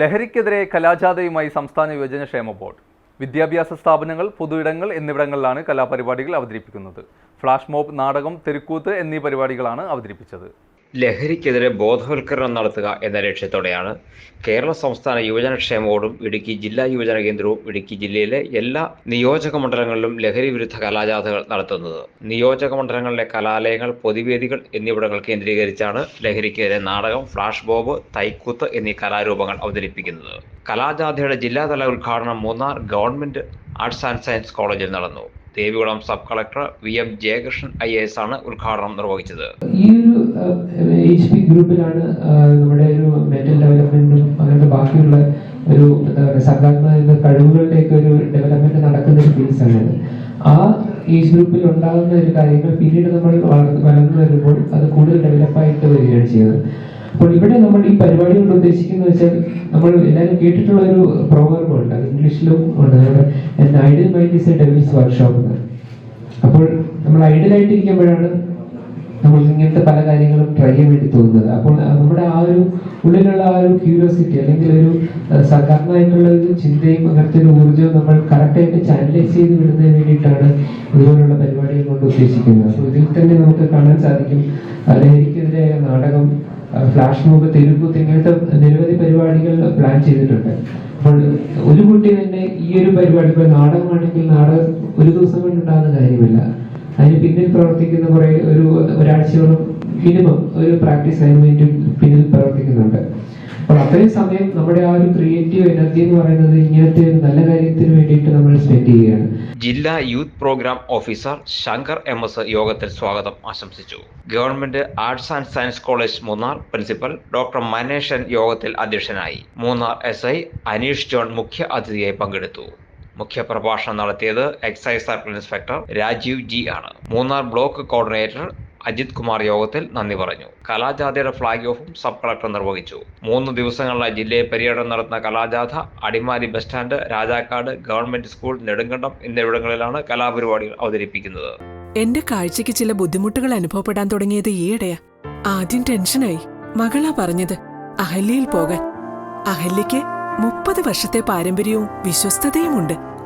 ലഹരിക്കെതിരെ കലാജാഥയുമായി സംസ്ഥാന യുവജനക്ഷേമ ബോർഡ് വിദ്യാഭ്യാസ സ്ഥാപനങ്ങൾ പൊതുയിടങ്ങൾ എന്നിവിടങ്ങളിലാണ് കലാപരിപാടികൾ അവതരിപ്പിക്കുന്നത്. ഫ്ലാഷ് മോബ് നാടകം തെരുക്കൂത്ത് എന്നീ പരിപാടികളാണ് അവതരിപ്പിച്ചത്. ലഹരിക്കെതിരെ ബോധവൽക്കരണം നടത്തുക എന്ന ലക്ഷ്യത്തോടെയാണ് കേരള സംസ്ഥാന യുവജനക്ഷേമ ബോർഡും ഇടുക്കി ജില്ലാ യുവജന കേന്ദ്രവും ഇടുക്കി ജില്ലയിലെ എല്ലാ നിയോജക മണ്ഡലങ്ങളിലും ലഹരി വിരുദ്ധ കലാജാഥകൾ നടത്തുന്നത്. നിയോജക മണ്ഡലങ്ങളിലെ കലാലയങ്ങൾ പൊതുവേദികൾ എന്നിവിടങ്ങൾ കേന്ദ്രീകരിച്ചാണ് ലഹരിക്കെതിരെ നാടകം ഫ്ലാഷ് ബോബ് തൈക്കൂത്ത് എന്നീ കലാരൂപങ്ങൾ അവതരിപ്പിക്കുന്നത്. കലാജാഥയുടെ ജില്ലാതല ഉദ്ഘാടനം Munnar government arts and science കോളേജിൽ നടന്നു. Devikulam sub collector V M Jayakrishnan I S ആണ് ഉദ്ഘാടനം നിർവഹിച്ചത്. ഈ ഒരു എച്ച് പി ഗ്രൂപ്പിലാണ് നമ്മുടെ ഒരു മെന്റൽ ഡെവലപ്മെന്റും അങ്ങനത്തെ ബാക്കിയുള്ള ഒരു എന്താ പറയുക സർഗാത്മക കഴിവുകളുടെയൊക്കെ ഒരു ഡെവലപ്മെന്റ് നടക്കുന്ന ഒരു ഫീൽഡ്സ് ആ ഏജ് ഗ്രൂപ്പിൽ ഉണ്ടാകുന്ന ഒരു കാര്യങ്ങൾ പിന്നീട് നമ്മൾ വളർന്ന് വളർന്നു വരുമ്പോൾ അത് കൂടുതൽ ഡെവലപ്പായിട്ട് വരികയാണ് ചെയ്യുന്നത്. അപ്പോൾ ഇവിടെ നമ്മൾ ഈ പരിപാടി കൊണ്ട് ഉദ്ദേശിക്കുന്നത് വെച്ചാൽ നമ്മൾ എല്ലാവരും കേട്ടിട്ടുള്ള ഒരു പ്രോഗ്രാമുണ്ട് ഇംഗ്ലീഷിലും ഉണ്ട്. Ideal mind is a devil's workshop എന്ന്. അപ്പോൾ നമ്മൾ ഐഡിയലായിട്ട് ഇരിക്കുമ്പോഴാണ് നമ്മൾ ഇങ്ങനത്തെ പല കാര്യങ്ങളും ട്രൈ ചെയ്യാൻ വേണ്ടി തോന്നുന്നത്. അപ്പോൾ നമ്മുടെ ആ ഒരു ഉള്ളിലുള്ള ആ ഒരു ക്യൂരിയോസിറ്റി അല്ലെങ്കിൽ ഒരു സാധാരണമായിട്ടുള്ള ഒരു ചിന്തയും അങ്ങനത്തെ ഒരു ഊർജവും നമ്മൾ കറക്റ്റായിട്ട് ചാനലൈസ് ചെയ്ത് വിടുന്നതിന് വേണ്ടിയിട്ടാണ് ഇതുപോലുള്ള പരിപാടികൾ കൊണ്ട് ഉദ്ദേശിക്കുന്നത്. അപ്പോൾ ഇതിൽ തന്നെ നമുക്ക് കാണാൻ സാധിക്കും. അല്ലെങ്കിൽ ലഹരിക്കെതിരെ നാടകം ഫ്ലാഷ് മോബ് തെരുക്കൂത്ത് ഇങ്ങനത്തെ നിരവധി പരിപാടികൾ പ്ലാൻ ചെയ്തിട്ടുണ്ട്. അപ്പോൾ ഒരു കുട്ടി തന്നെ ഈ ഒരു പരിപാടി ഇപ്പോൾ നാടകമാണെങ്കിൽ നാടകം ഒരു ദിവസം കൊണ്ട് ഉണ്ടാകുന്ന കാര്യമില്ല. അതിന് പിന്നിൽ പ്രവർത്തിക്കുന്ന കുറെ ഒരു ഒരാഴ്ചയോളം മിനിമം ഒരു പ്രാക്ടീസ് അതിന് വേണ്ടി പിന്നിൽ പ്രവർത്തിക്കുന്നുണ്ട്. അപ്പോൾ അത്രയും സമയം നമ്മുടെ ആ ഒരു ക്രിയേറ്റീവ് എനർജി എന്ന് പറയുന്നത് ഇങ്ങനത്തെ ഒരു നല്ല കാര്യത്തിന് വേണ്ടിയിട്ട് നമ്മൾ സ്പെൻഡ് ചെയ്യുകയാണ്. ജില്ലാ youth programme officer Shankar M S യോഗത്തിൽ സ്വാഗതം. ആശംസിച്ചു. Government arts and science college Munnar principal doctor Maneshan യോഗത്തിൽ അധ്യക്ഷനായി. Munnar S I Aneesh John മുഖ്യ അതിഥിയായി പങ്കെടുത്തു. മുഖ്യപ്രഭാഷണം നടത്തിയത് excise circle inspector Rajeev G ആണ്. മൂന്നാർ ബ്ലോക്ക് കോർഡിനേറ്റർ അജിത് കുമാർ യോഗത്തിൽ നന്ദി പറഞ്ഞു. കലാജാഥയുടെ ഫ്ളാഗ് ഓഫും സബ് കളക്ടർ നിർവഹിച്ചു. മൂന്ന് ദിവസങ്ങളിലായി ജില്ലയെ പര്യടനം നടത്തുന്ന കലാജാഥ Adimali bus stand Rajakkad government school Nedumkandam എന്നിവിടങ്ങളിലാണ് കലാപരിപാടികൾ അവതരിപ്പിക്കുന്നത്. എന്റെ കാഴ്ചയ്ക്ക് ചില ബുദ്ധിമുട്ടുകൾ അനുഭവപ്പെടാൻ തുടങ്ങിയത് ഈയിടെയാ. ആദ്യം ടെൻഷനായി. മകളാ പറഞ്ഞത് അഹല്യയിൽ പോകാൻ. അഹല്യയ്ക്ക് മുപ്പത് വർഷത്തെ പാരമ്പര്യവും വിശ്വസ്തതയുമുണ്ട്.